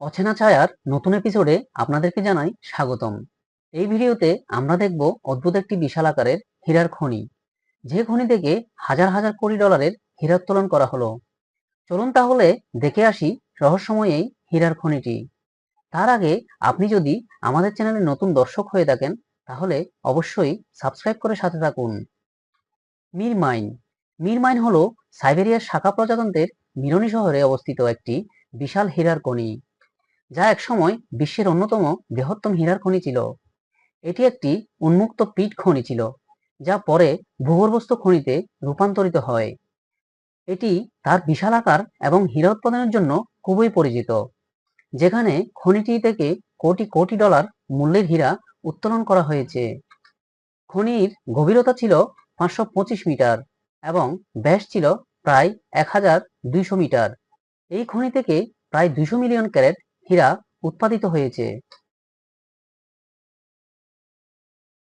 অচেনা ছায়ার নতুন এপিসোডে আপনাদেরকে জানাই স্বাগতম। এই ভিডিওতে আমরা দেখব অদ্ভুত একটি বিশাল আকারের হীরার খনি। যে খনি থেকে হাজার হাজার কোটি ডলারের হীরা উত্তোলন করা হলো। চলুন তাহলে দেখে আসি রহস্যময় এই হীরার খনিটি। তার আগে আপনি যদি আমাদের চ্যানেলে নতুন দর্শক হয়ে থাকেন, তাহলে অবশ্যই সাবস্ক্রাইব করে সাথে থাকুন। মির মাইন মির মাইন হলো সাইবেরিয়ার শাখা প্রজাতন্ত্রের মিরনি শহরে অবস্থিত একটি বিশাল হীরার খনি। যা একসময় বিশ্বের অন্যতম বৃহত্তম হীরার খনি ছিল। এটি একটি উন্মুক্ত পিট খনি ছিল, যা পরে ভূগর্ভস্থ খনিতে রূপান্তরিত হয়। এটি তার বিশাল আকার এবং হীরা উৎপাদনের জন্য খুবই পরিচিত, যেখানে খনিটি থেকে কোটি কোটি ডলার মূল্যের হীরা উত্তোলন করা হয়েছে। খনির গভীরতা ছিল পাঁচশো পঁচিশ মিটার এবং ব্যাস ছিল প্রায় এক হাজার দুইশো মিটার। এই খনি থেকে প্রায় দুইশো মিলিয়ন ক্যারেট হীরা উৎপাদিত হয়েছে।